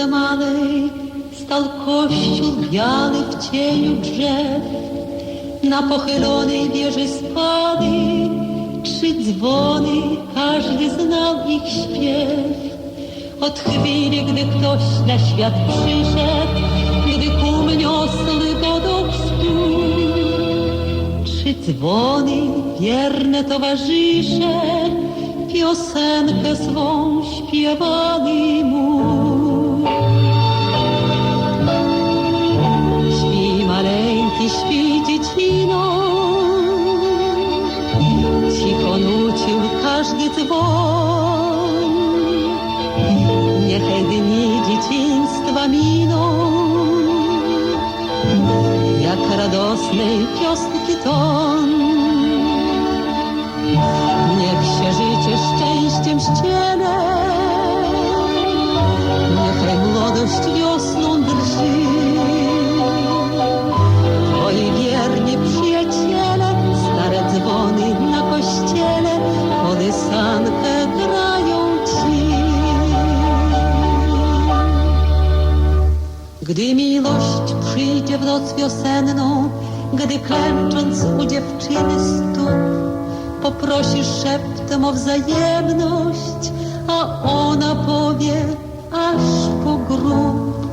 słońce malej stał kościół biały w cieniu drzew. Na pochylonej wieży spady trzy dzwony, każdy znał ich śpiew. Od chwili, gdy ktoś na świat przyszedł, gdy kum niosły wodą stół, trzy dzwony, wierne towarzysze, piosenkę swą śpiewali mu. Śpi maleńki, śpi dziecino, cicho nucił każdy dzwon. Niechaj dni dzieciństwa miną, Gdy miłość przyjdzie w noc wiosenną, gdy klęcząc u dziewczyny stóp, poprosisz szeptem o wzajemność, a ona powie aż po grób.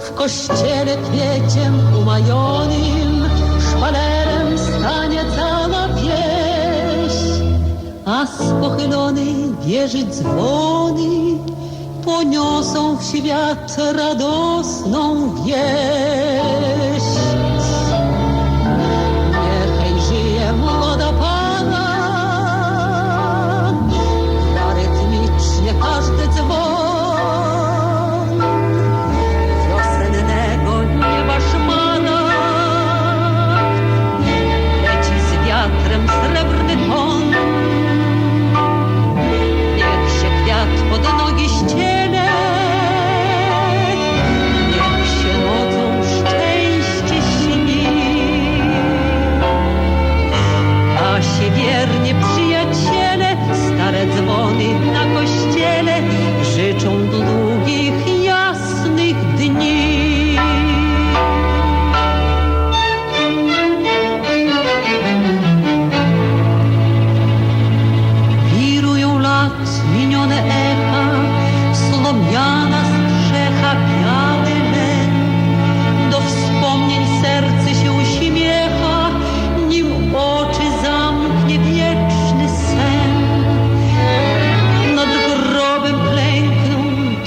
W kościele kwieciem umajonym, szpalerem stanie cała wieś, a z pochylonej wieży dzwony poniosą w świat radosną wieść.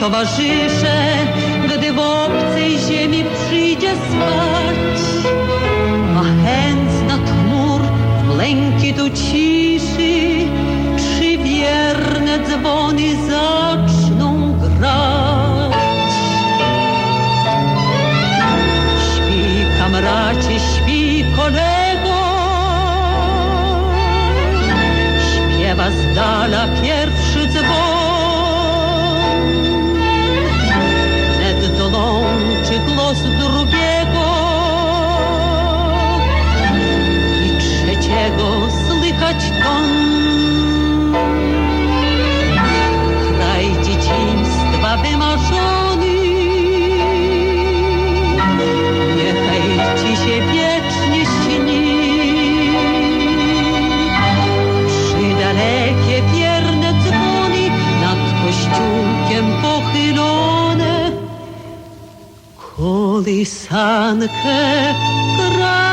Towarzysze, gdy w obcej ziemi przyjdzie spać. A chętna chmur w błękitu ciszy, trzy wierne dzwony zaczną grać. Śpi kamracie, śpi kolego, śpiewa z dala pierwszy σαν και